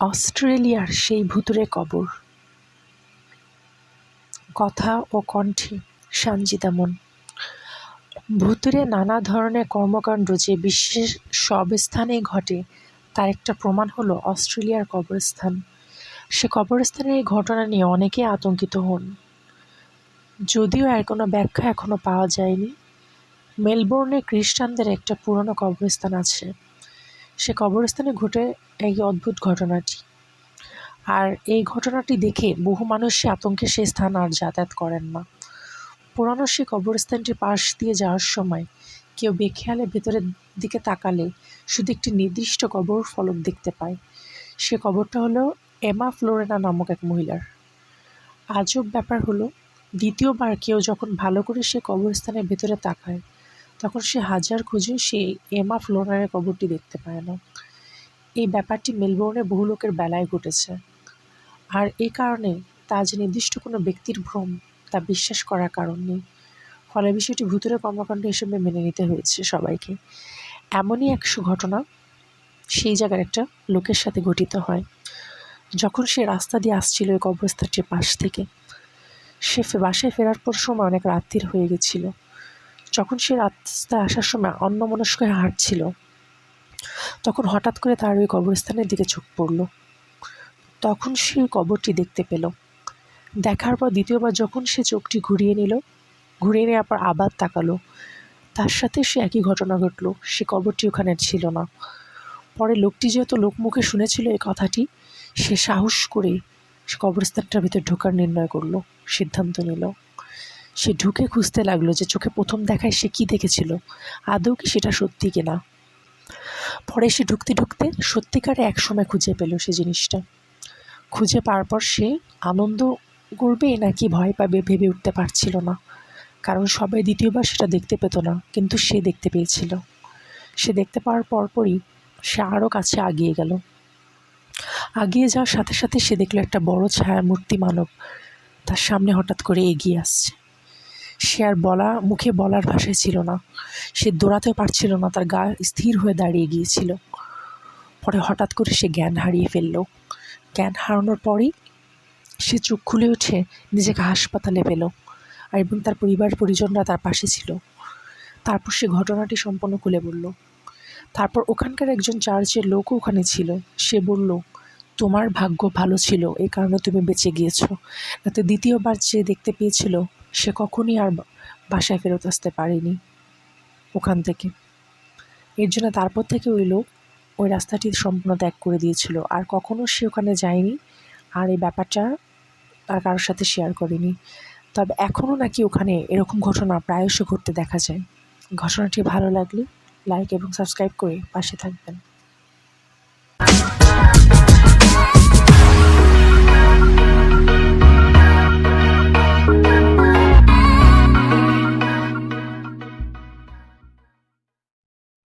অস্ট্রেলিয়ার সেই ভুতুড়ে কবর। কথা ও কণ্ঠে সানজিদা মন। ভুতুড়ে নানা ধরনের কর্মকাণ্ড যে বিশ্বের সব স্থানেই ঘটে, তার একটা প্রমাণ হলো অস্ট্রেলিয়ার কবরস্থান। সে কবরস্থানের এই ঘটনা নিয়ে অনেকেই আতঙ্কিত হন। যদিও এর কোনো ব্যাখ্যা এখনও পাওয়া যায়নি, মেলবোর্নে খ্রিস্টানদের একটা পুরনো কবরস্থান আছে। সে কবরস্থানে ঘটে এই অদ্ভুত ঘটনাটি। আর এই ঘটনাটি দেখে বহু মানুষই আতঙ্কে সে স্থান আর যাতায়াত করেন না। পুরানো সে কবরস্থানটির পাশ দিয়ে যাওয়ার সময় কেউ বেখেয়ালে ভেতরের দিকে তাকালে শুধু একটি নির্দিষ্ট কবর ফলক দেখতে পায়। সে কবরটা হলো এমা ফ্লোরেনা নামক এক মহিলার। আজব ব্যাপার হলো, দ্বিতীয়বার কেউ যখন ভালো করে সে কবরস্থানের ভেতরে তাকায় তখন সে হাজার খুঁজে সে এমা ফ্লোরারের কবরটি দেখতে পায় না। এই ব্যাপারটি মেলবোর্নে বহু লোকের বেলায় ঘটেছে। আর এই কারণে তা যে নির্দিষ্ট কোনো ব্যক্তির ভ্রম, তা বিশ্বাস করার কারণ নেই। ফলে বিষয়টি ভূতের কর্মকাণ্ড হিসেবে মেনে নিতে হয়েছে সবাইকে। এমনই একশো ঘটনা সেই জায়গার একটা লোকের সাথে ঘটিত হয়। যখন সে রাস্তা দিয়ে আসছিল ওই কবরস্থানটির পাশ থেকে, সে বাসায় ফেরার পর সময় অনেক রাত্রির হয়ে গেছিল। যখন সে রাস্তায় আসার সময় অন্যমনস্ক হয়ে হাঁটছিল, তখন হঠাৎ করে তার ওই কবরস্থানের দিকে চোখ পড়ল। তখন সে কবরটি দেখতে পেল। দেখার পর দ্বিতীয়বার যখন সে চোখটি ঘুরিয়ে নিল, ঘুরিয়ে নেওয়ার পর আবার তাকালো। তার সাথে সে একই ঘটনা ঘটলো, সে কবরটি ওখানে ছিল না। পরে লোকটি যেহেতু লোকমুখে শুনেছিল এই কথাটি, সে সাহস করে সে কবরস্থানটার ভিতরে ঢোকার নির্ণয় করল, সিদ্ধান্ত নিল। সে ঢুকে খুঁজতে লাগল যে চোখে প্রথম দেখায় সে কী দেখেছিল। আদৌ কি সেটা সত্যি কিনা? পরে সে ঢুকতে ঢুকতে সত্যিকারে একসময় খুঁজে পেল সে জিনিসটা। খুঁজে পাওয়ার পর সে আনন্দ করবে নাকি ভয় পাবে ভেবে উঠতে পারছিল না। কারণ সবাই দ্বিতীয়বার সেটা দেখতে পেত না, কিন্তু সে দেখতে পেয়েছিল। সে দেখতে পাওয়ার পরপরই সে আরও কাছে আগিয়ে গেল। আগিয়ে যাওয়ার সাথে সাথে সে দেখল একটা বড় ছায়া মূর্তি মানব। তার সামনে হঠাৎ করে এগিয়ে আসছে। সে আর বলা, মুখে বলার ভাষায় ছিল না। সে দৌড়াতেও পারছিল না, তার গা স্থির হয়ে দাঁড়িয়ে গিয়েছিল। পরে হঠাৎ করে সে জ্ঞান হারিয়ে ফেলল। জ্ঞান হারানোর পরেই সে চোখ খুলে উঠে নিজেকে হাসপাতালে পেল আর এবং তার পরিবার পরিজনরা তার পাশে ছিল। তারপর সে ঘটনাটি সম্পূর্ণ খুলে বলল। তারপর ওখানকার একজন চার্চের লোকও ওখানে ছিল। সে বলল তোমার ভাগ্য ভালো ছিল এই কারণে তুমি বেঁচে গিয়েছো। তাতে দ্বিতীয়বার যে দেখতে পেয়েছিল, সে কখনই আর বাসায় ফেরত আসতে পারেনি। ওখান থেকে। এর জন্য তারপর থেকে ওই লোক ওই রাস্তাটি সম্পূর্ণ ত্যাগ করে দিয়েছিল। আর কখনও সে ওখানে যায়নি। আর এই ব্যাপারটা আর কারোর সাথে শেয়ার করেনি। তবে এখনও নাকি ওখানে এরকম ঘটনা প্রায়শ ঘটতে দেখা যায়। ঘটনাটি ভালো লাগলে লাইক এবং সাবস্ক্রাইব করে পাশে থাকবেন।